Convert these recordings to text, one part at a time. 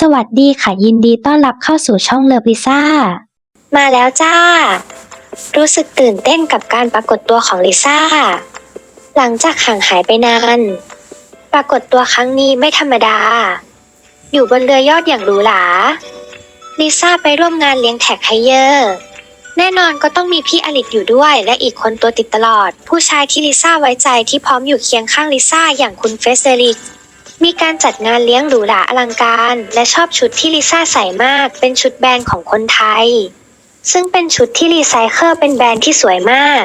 สวัสดีค่ะยินดีต้อนรับเข้าสู่ช่องเลิฟลิซ่า มาแล้วจ้า รู้สึกตื่นเต้นกับการปรากฏตัวของลิซ่า หลังจากห่างหายไปนาน ปรากฏตัวครั้งนี้ไม่ธรรมดา อยู่บนเรือยอดอย่างหรูหรา ลิซ่าไปร่วมงานเลี้ยงแท็กไฮเยอร์ แน่นอนก็ต้องมีพี่อลิตอยู่ด้วยและอีกคนตัวติดตลอด ผู้ชายที่ลิซ่าไว้ใจที่พร้อมอยู่เคียงข้างลิซ่าอย่างคุณเฟสเดริก มีการจัดงานเลี้ยงหรูหราอลังการ และชอบชุดที่ลิซ่าใส่มาก เป็นชุดแบรนด์ของคนไทย ซึ่งเป็นชุดที่รีไซเคิลเป็นแบรนด์ที่สวยมาก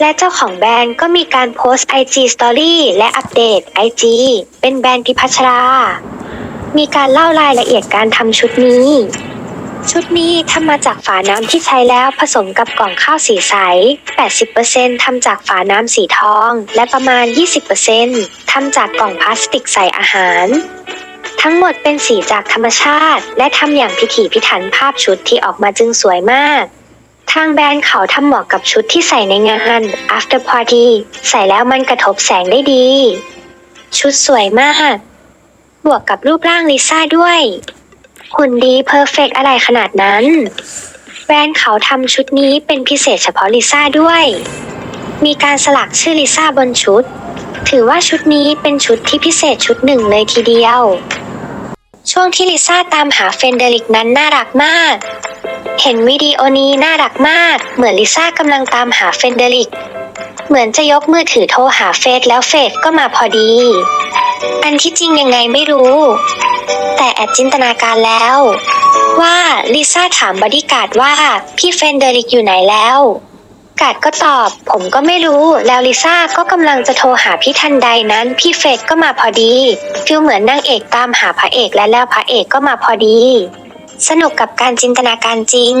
และเจ้าของแบรนด์ก็มีการโพสต์ IG Story และอัปเดต IG เป็นแบรนด์พิพัชรา มีการเล่ารายละเอียดการทำชุดนี้ ชุดนี้ทำมาจากฝาน้ำที่ใช้แล้วผสมกับกล่องข้าวสีใส 80%ทำจากฝาน้ำสีทอง และประมาณ 20%ทำจากกล่องพลาสติกใส่อาหาร ทั้งหมดเป็นสีจากธรรมชาติ และทำอย่างพิถีพิถันภาพชุดที่ออกมาจึงสวยมากทางแบรนด์เขาทำเหมาะกับชุดที่ใส่ในงาน after party ใส่แล้วมันกระทบแสงได้ดี ชุดสวยมาก บวกกับรูปร่างลิซ่าด้วย หุ่นดีเพอร์เฟกอะไรขนาดนั้น แบรนด์เขาทำชุดนี้เป็นพิเศษเฉพาะลิซ่าด้วย มีการสลักชื่อลิซ่าบนชุด ถือว่าชุดนี้เป็นชุดที่พิเศษชุดหนึ่งเลยทีเดียว ช่วงที่ลิซ่าตามหาเฟนเดริกนั้นน่ารักมาก เห็นวิดีโอนี้น่ารักมาก เหมือนลิซ่ากำลังตามหาเฟนเดริกเหมือนจะยกมือถือโทรหาเฟสแล้วเฟสก็มาพอดี อันที่จริงยังไงไม่รู้ แต่แอบจินตนาการแล้ว ว่าลิซ่าถามบอดี้การ์ดว่าพี่เฟนเดริกอยู่ไหนแล้วกาดก็ตอบ ผมก็ไม่รู้ แล้วลิซ่าก็กำลังจะโทรหาพี่ทันใดนั้น พี่เฟดก็มาพอดีฟิลเหมือนนางเอกตามหาพระเอกและแล้วพระเอกก็มาพอดี สนุกกับการจินตนาการจริง